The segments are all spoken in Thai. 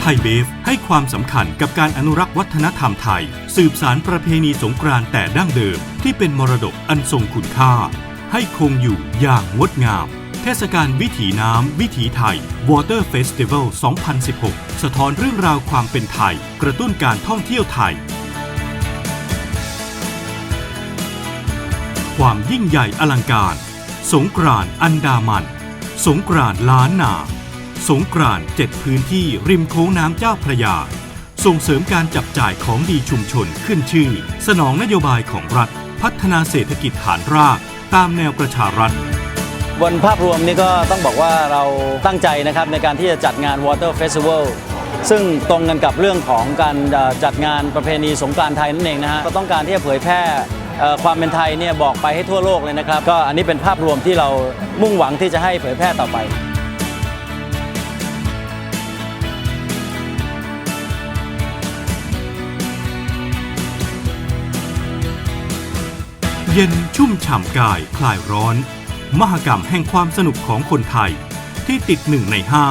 ไทยเบฟให้ความสำคัญกับการอนุรักษ์วัฒนธรรมไทย สืบสารประเพณีสงกรานต์แต่ดั้งเดิม ที่เป็นมรดกอันทรงคุณค่า ให้คงอยู่อย่างงดงาม เทศกาลวิถีน้ำ วิถีไทย Water Festival 2016 สะท้อนเรื่องราวความเป็นไทย กระตุ้นการท่องเที่ยวไทย ความยิ่งใหญ่อลังการ สงกรานต์อันดามัน สงกรานต์ล้านนา สงกรานต์เจ็ดพื้นที่ริมโค้งน้ำเจ้าพระยา ส่งเสริมการจับจ่ายของดีชุมชนขึ้นชื่อ สนองนโยบายของรัฐ พัฒนาเศรษฐกิจฐานรากตามแนวประชารัฐบนภาพรวมนี่ก็ต้องบอกว่าเราตั้งใจนะครับในการที่จะจัดงาน Water Festival ซึ่งตรงกันกับเรื่องของการจัดงานประเพณีสงกรานต์ไทยนั่นเองนะฮะก็ต้องการที่จะเผยแพร่ความเป็นไทยเนี่ยบอกไปให้ทั่วโลกเลยนะครับ ก็อันนี้เป็นภาพรวมที่เรามุ่งหวังที่จะให้เผยแพร่ต่อไป เย็นชุ่มฉ่ำกายคลายร้อน มหกรรมแห่งความสนุกของคนไทย ที่ติดหนึ่งในห้า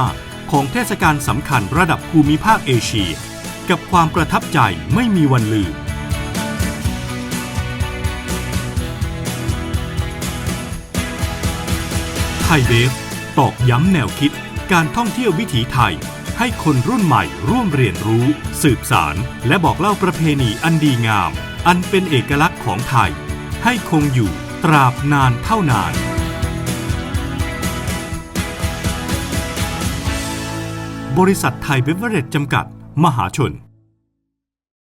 ของเทศกาลสำคัญระดับภูมิภาคเอเชีย กับความประทับใจไม่มีวันลืม ไทยเบฟตอกย้ำแนวคิดการท่องเที่ยววิถีไทย ให้คนรุ่นใหม่ร่วมเรียนรู้ สืบสาร และบอกเล่าประเพณีอันดีงาม อันเป็นเอกลักษณ์ของไทย ให้คงอยู่ตราบนานเท่านานบริษัทไทยเบเวอเรจจำกัด มหาชน